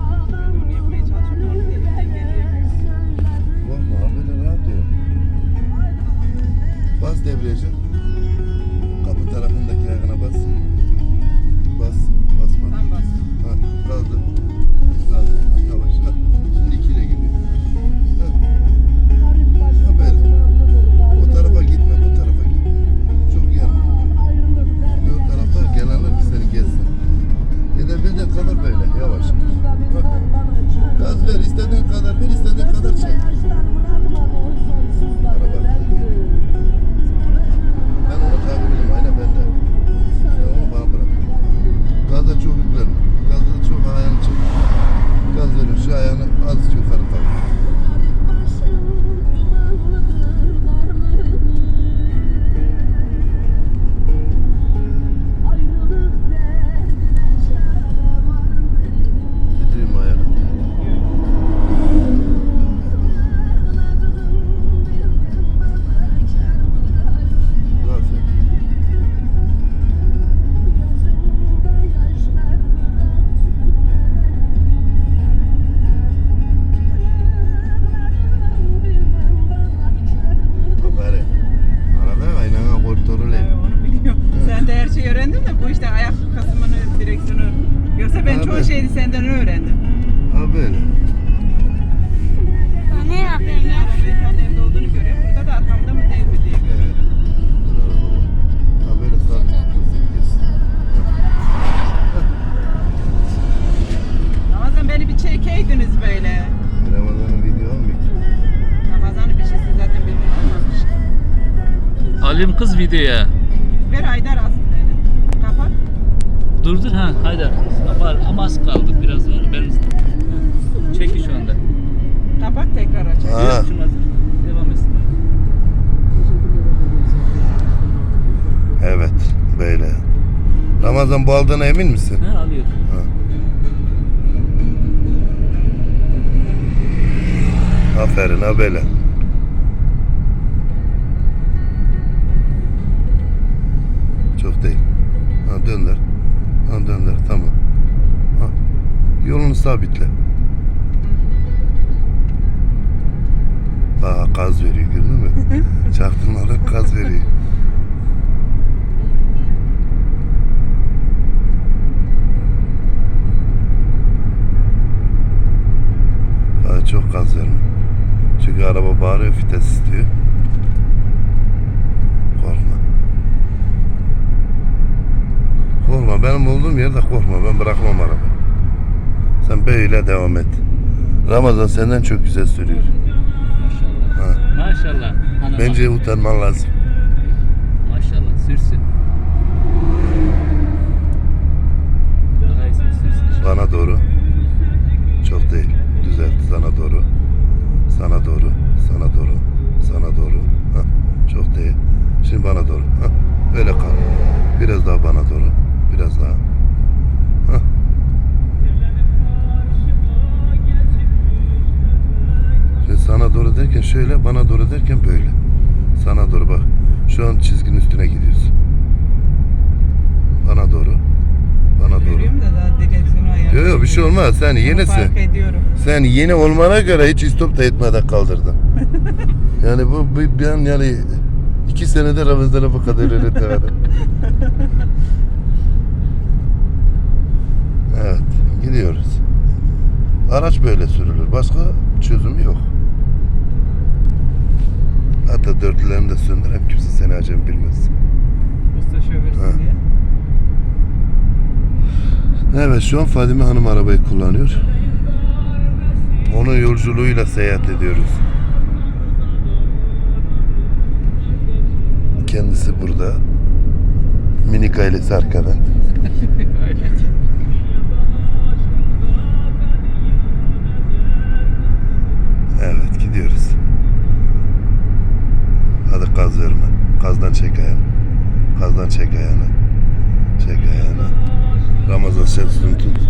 oh ver. istediğin kadar ver. istediğin Şeyi öğrendin de bu işte ayak kasımını, direksiyonu. Yoksa ben Ha, çoğu şeyi senden öğrendim. Ha böyle. Ne yapıyorsun ya? Arabayı kendi evde olduğunu görüyorum. Burada da arkamda mı değil mi diye görüyorum. Ha böyle sabit. Kes. Ramazan beni bir çekeydiniz böyle. Ramazan'ın video almıyor ki. Ramazan'ın bir şeysi zaten belli olmamış. Alayım kız videoya. Ver Haydar. Durdur ha haydi. Var ama az kaldı biraz var. Ben çeki şu anda. Kapat tekrar aç. Ha. Devam etsin. Evet böyle. Ramazan bu aldığına emin misin? Ha alıyor. Ha. Aferin ha böyle. Yolunu sabitle. Bak gaz veriyor gördün mü? Çaktırmadan gaz veriyor. Ha, çok gaz verme. Çünkü araba bağırıyor vites istiyor. Korkma. Korkma benim olduğum yerde korkma ben bırakmam araba. Sen böyle devam et. Ramazan senden çok güzel sürüyor. Maşallah. Maşallah. Ana Bence utanman lazım. Maşallah sürsün. Daha iyisini sürsün. Bana doğru. Şöyle, bana doğru derken böyle. Sana doğru bak. Şu an çizginin üstüne gidiyorsun. Bana doğru. Bana doğru. Görüyorum da daha direksiyonu ayarlı. Yok yok bir şey olmaz. Sen Onu yenisin. Fark ediyorum. Sen yeni olmana göre hiç istop da etmeden kaldırdın. yani bu ben yani iki senede Ramazan'a bu kadar öğretemedim. evet gidiyoruz. Araç böyle sürülür. Başka çözümü yok. Hatta dörtlülerini de söndürem kimse seni acem bilmez. Usta şoförsün diye. Evet şu an Fadime Hanım arabayı kullanıyor. Onun yolculuğuyla seyahat ediyoruz. Kendisi burada. Minik ailesi arkada. Öyle. chegando. Ramazan Santos tudo.